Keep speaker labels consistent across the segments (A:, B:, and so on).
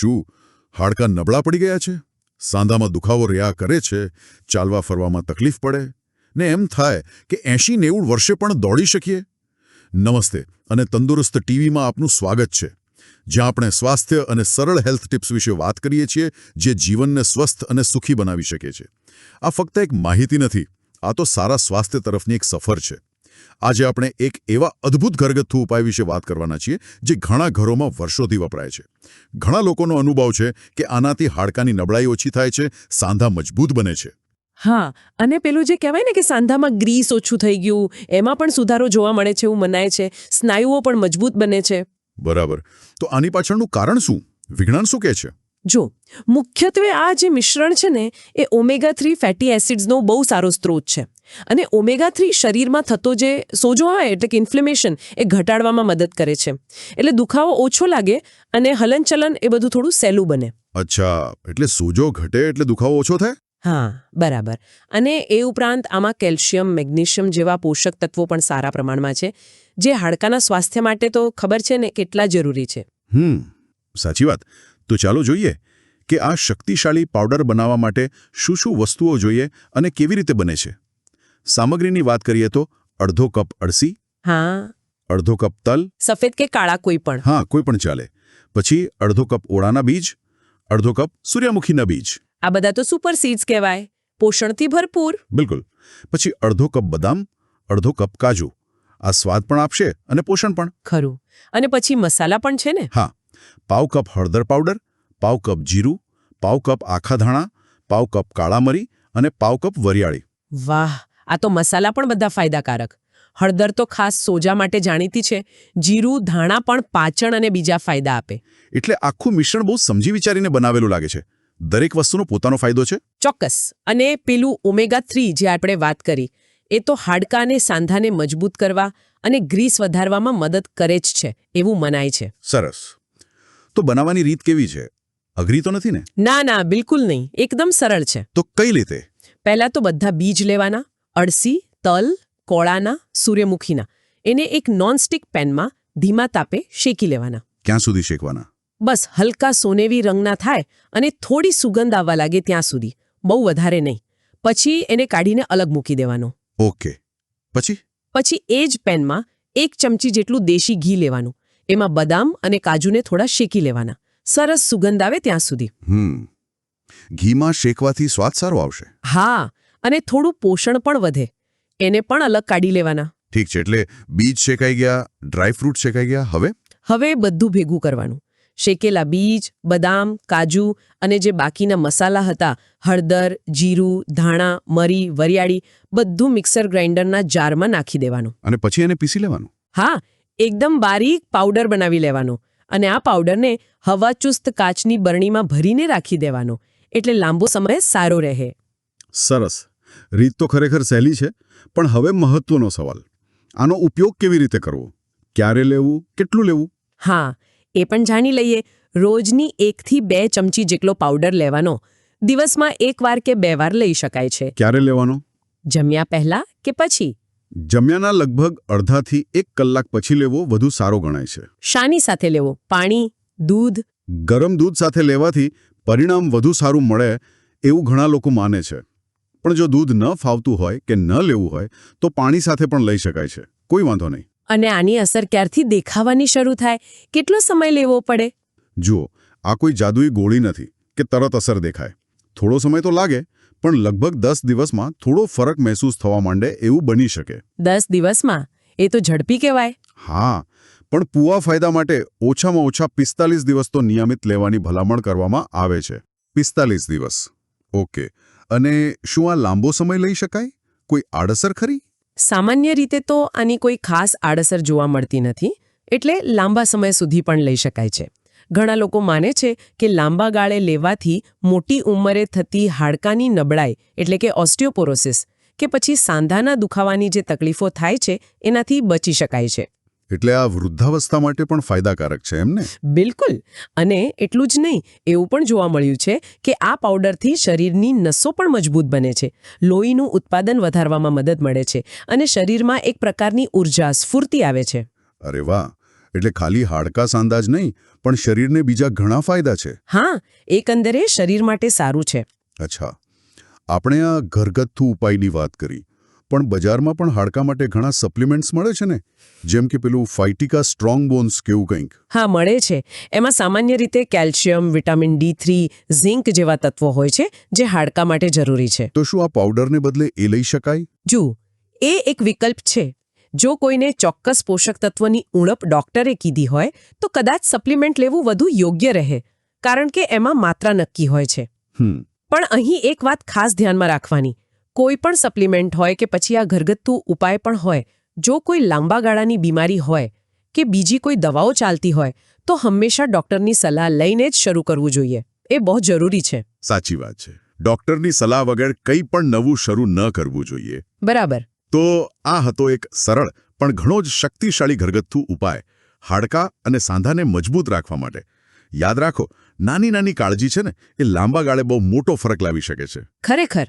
A: શું? હાડકાં નબળા પડી ગયા છે? સાંધામાં દુખાવો રહ્યા કરે છે? ચાલવા ફરવામાં તકલીફ પડે? ને એમ થાય કે એંશી નેવું વર્ષે પણ દોડી શકીએ? નમસ્તે, અને તંદુરસ્ત ટીવીમાં આપનું સ્વાગત છે. જ્યાં આપણે સ્વાસ્થ્ય અને સરળ હેલ્થ ટિપ્સ વિશે વાત કરીએ છીએ, જે જીવનને સ્વસ્થ અને સુખી બનાવી શકે છે. આ ફક્ત એક માહિતી નથી, આ તો સારા સ્વાસ્થ્ય તરફની એક સફર છે. આજે આપણે એક એવા અદ્ભુત ઘરગથ્થુ ઉપાય વિશે વાત કરવાના છીએ જે ઘણા ઘરોમાં વર્ષોથી વપરાય છે. ઘણા લોકોનો અનુભવ છે કે આનાથી હાડકાની નબળાઈ ઓછી થાય છે સાંધા મજબૂત બને છે.
B: હા અને પેલું જે કહેવાય ને કે સાંધામાં ગ્રીસ ઓછું થઈ ગયું એમાં પણ સુધારો જોવા મળે છે એવું મનાય છે. સ્નાયુઓ પણ મજબૂત બને છે.
A: બરાબર. તો આની પાછળનું કારણ શું? વિજ્ઞાન શું કહે છે?
B: જો મુખ્યત્વે આ જે મિશ્રણ છે ને એ ઓમેગા થ્રી ફેટી એસિડ્સનો બહુ સારો સ્ત્રોત છે. અને ઓમેગા થ્રી શરીરમાં થતો જે સોજો આવે એટલે કે ઇન્ફ્લેમેશન એ ઘટાડવામાં મદદ કરે છે. એટલે દુખાવો ઓછો લાગે અને હલનચલન એ બધું થોડું સહેલું બને.
A: અચ્છા એટલે સોજો ઘટે એટલે દુખાવો ઓછો થાય?
B: હા બરાબર. અને એ ઉપરાંત આમાં કેલ્શિયમ મેગ્નેશિયમ જેવા પોષક તત્વો પણ સારા પ્રમાણમાં છે જે હાડકાના સ્વાસ્થ્ય માટે તો ખબર છે ને કેટલા જરૂરી છે.
A: હમ સાચી વાત. તો ચાલો જોઈએ કે આ શક્તિશાળી પાવડર બનાવવા માટે શું શું વસ્તુઓ જોઈએ અને કેવી રીતે બને છે. સામગ્રીની વાત કરીએ તો અડધો કપ અળસી
B: હા.
A: અડધો કપ તલ
B: સફેદ કે કાળા કોઈ પણ?
A: હા કોઈ પણ ચાલે. પછી અડધો કપ ઓળાના બીજ અડધો કપ સૂર્યમુખીના બીજ.
B: આ બધા તો સુપર સીડ્સ કહેવાય. પોષણથી ભરપૂર.
A: બિલકુલ. પછી અડધો કપ બદામ અડધો કપ કાજુ. આ સ્વાદ પણ આપશે અને પોષણ પણ.
B: ખરું. અને પછી મસાલા પણ છે ને?
A: હા. પાવ કપ હળદર પાવડર પાવ કપ જીરું પાવ કપ આખા ધાણા પાવ કપ કાળા મરી અને પાવ કપ વરિયાળી.
B: વાહ આ તો મસાલા પણ બધા ફાયદાકારક. હળદર તો ખાસ સોજા માટે જાણીતી છે જીરું ધાણા પણ પાચન અને બીજા ફાયદા આપે.
A: એટલે આખું મિશ્રણ બહુ સમજી વિચારીને બનાવેલું લાગે છે. દરેક વસ્તુનો પોતાનો ફાયદો છે?
B: ચોક્કસ. અને પેલું ઓમેગા થ્રી જે આપણે વાત કરી એ તો હાડકા અને સાંધાને મજબૂત કરવા અને ગ્રીસ વધારવામાં મદદ કરે જ છે એવું મનાય છે.
A: સરસ. તો બનાવવાની રીત કેવી છે? અઘરી તો નથી ને?
B: ના ના બિલકુલ નહીં. એકદમ સરળ છે.
A: તો કઈ રીતે?
B: પહેલા તો બધા બીજ લેવાના અળસી તલ કોળાના સૂર્યમુખીના. એને એક નોનસ્ટિક પેનમાં ધીમા તાપે શેકી લેવાના.
A: ક્યાં સુધી શેકવાના?
B: બસ હલકા સોનેવી રંગના થાય અને થોડી સુગંધ આવવા લાગે ત્યાં સુધી. બહુ વધારે નહીં. પછી એને કાઢીને અલગ મૂકી દેવાનો.
A: ઓકે. પછી?
B: પછી એ જ પેનમાં એક ચમચી જેટલું દેશી ઘી લેવાનું. એમાં બદામ અને કાજુને થોડા શેકી લેવાના. સરસ સુગંધ આવે ત્યાં સુધી.
A: હમ. ઘીમાં શેકવાથી સ્વાદ સારો આવશે.
B: હા અને થોડું પોષણ પણ વધે. એને પણ અલગ કાઢી લેવાના.
A: ઠીક છે એટલે બીજ શેકાઈ ગયા ડ્રાયફ્રૂટ શેકાઈ ગયા હવે?
B: હવે બધું ભેગું કરવાનું. શેકેલા બીજ બદામ કાજુ અને જે બાકીના મસાલા હતા હળદર જીરું ધાણા મરી વરિયાળી બધું મિક્સર ગ્રાઇન્ડરના જારમાં નાખી દેવાનું.
A: અને પછી એને પીસી લેવાનું?
B: હા એકદમ બારીક પાવડર બનાવી લેવાનો અને આ પાવડરને હવાચુસ્ત કાચની બરણીમાં ભરીને રાખી દેવાનો. એટલે લાંબો સમય સારો રહે.
A: સરસ. રીત તો ખરેખર સહેલી છે પણ હવે મહત્વનો સવાલ. આનો ઉપયોગ કેવી રીતે કરવો? ક્યારે લેવું? કેટલું લેવું?
B: હા એ પણ જાણી લઈએ. રોજની એકથી બે ચમચી જેટલો પાવડર લેવાનો. દિવસમાં એક વાર કે બે વાર લઈ શકાય છે.
A: ક્યારે લેવાનો?
B: જમ્યા પહેલા કે પછી?
A: જમ્યાના લગભગ અડધાથી એક કલાક પછી લેવો વધુ સારો ગણાય છે.
B: શાની સાથે લેવો? પાણી દૂધ?
A: ગરમ દૂધ સાથે લેવાથી પરિણામ વધુ સારું મળે એવું ઘણા લોકો માને છે. પણ જો દૂધ ન ફાવતું હોય કે ન લેવું હોય તો પાણી સાથે પણ લઈ શકાય છે. કોઈ વાંધો નહીં.
B: અને આની અસર ક્યારથી દેખાવાની શરૂ થાય? કેટલો સમય લેવો પડે?
A: જુઓ આ કોઈ જાદુઈ ગોળી નથી કે તરત અસર દેખાય. થોડો સમય તો લાગે પણ લગભગ દસ દિવસમાં થોડો ફરક મહેસૂસ થવા માંડે એવું બની શકે.
B: દસ દિવસમાં? એ તો ઝડપી કહેવાય.
A: હા પણ પુઆ ફાયદા માટે ઓછામાં ઓછા પિસ્તાલીસ દિવસ તો નિયમિત લેવાની ભલામણ કરવામાં આવે છે. પિસ્તાલીસ દિવસ. ઓકે. અને શું આ લાંબો સમય લઈ શકાય? કોઈ આડઅસર ખરી?
B: સામાન્ય રીતે તો આની કોઈ ખાસ આડઅસર જોવા મળતી નથી એટલે લાંબા સમય સુધી પણ લઈ શકાય છે. ઘણા લોકો માને છે કે લાંબા ગાળે લેવાથી મોટી ઉંમરે થતી હાડકાની નબળાઈ એટલે કે ઓસ્ટિયોપોરોસિસ કે પછી સાંધાના દુખાવાની જે તકલીફો થાય છે એનાથી બચી શકાય છે.
A: એટલે આ વૃદ્ધાવસ્થા માટે પણ ફાયદાકારક છે એમને
B: બિલકુલ. અને એટલું જ નહીં એવું પણ જોવા મળ્યું છે કે આ પાવડરથી શરીરની નસો પણ મજબૂત બને છે. લોહીનું ઉત્પાદન વધારવામાં મદદ મળે છે અને શરીરમાં એક પ્રકારની ઊર્જા સ્ફૂર્તિ આવે છે.
A: અરે વાહ! એટલે ખાલી હાડકા સાંધા જ નહીં પણ શરીરને બીજા ઘણા ફાયદા છે.
B: હા એકંદરે શરીર માટે સારું છે.
A: અચ્છા. આપણે આ ઘરગથ્થુ ઉપાયની વાત કરી પણ બજારમાં પણ હાડકા માટે ઘણા સપ્લિમેન્ટ્સ મળે છે ને? જેમ કે પેલું ફાઇટિકા સ્ટ્રોંગ બોન્સ કેવું કંઈક.
B: હા મળે છે. એમાં સામાન્ય રીતે calcium vitamin D three zinc જેવા તત્વો હોય છે જે હાડકા માટે જરૂરી છે.
A: તો શું આ પાવડરને બદલે એ લઈ શકાય?
B: જુઓ એ એક વિકલ્પ છે. જો કોઈને ચોક્કસ પોષક તત્વની ઉણપ ડોક્ટરે કીધી હોય તો કદાચ સપ્લિમેન્ટ લેવું વધુ યોગ્ય રહે કારણ કે એમાં માત્રા નક્કી હોય છે. પણ અહીં એક વાત ખાસ ધ્યાનમાં રાખવાની. કોઈ પણ સપ્લિમેન્ટ હોય કે પછી આ ઘરગથ્થુ ઉપાય પણ હોય જો કોઈ લાંબા ગાળાની બીમારી હોય કે બીજી કોઈ દવાઓ ચાલતી હોય તો હંમેશા ડોક્ટરની સલાહ લઈને જ શરૂ કરવું જોઈએ. એ બહુ જરૂરી છે.
A: સાચી વાત છે. ડોક્ટરની સલાહ વગર કંઈ પણ નવું શરૂ ન કરવું જોઈએ.
B: બરાબર.
A: તો આ હતો એક સરળ પણ ઘણો જ શક્તિશાળી ઘરગથ્થુ ઉપાય હાડકા અને સાંધાને મજબૂત રાખવા માટે. યાદ રાખો નાની નાની કાળજી છે ને એ લાંબા ગાળે બહુ મોટો ફરક લાવી શકે છે.
B: ખરેખર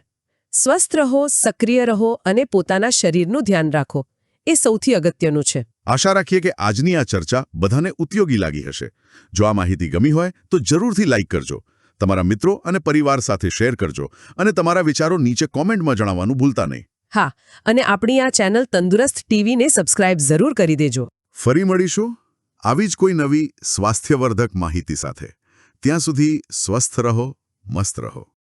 B: સ્વસ્થ રહો સક્રિય રહો અને પોતાના શરીરનું ધ્યાન રાખો એ સૌથી અગત્યનું છે.
A: આશા રાખીએ કે આજની આ ચર્ચા બધાને ઉપયોગી લાગી હશે. જો આ માહિતી ગમી હોય તો જરૂરથી લાઇક કરજો. તમારા મિત્રો અને પરિવાર સાથે શેર કરજો અને તમારા વિચારો નીચે કોમેન્ટમાં જણાવવાનું ભૂલતા નહીં.
B: હા, અને આપણી આ ચેનલ તંદુરસ્ત ટીવીને સબસ્ક્રાઇબ જરૂર કરી દેજો.
A: ફરી મળીશું આવી જ કોઈ નવી સ્વાસ્થ્યવર્ધક માહિતી સાથે. ત્યાં સુધી સ્વસ્થ રહો, મસ્ત રહો.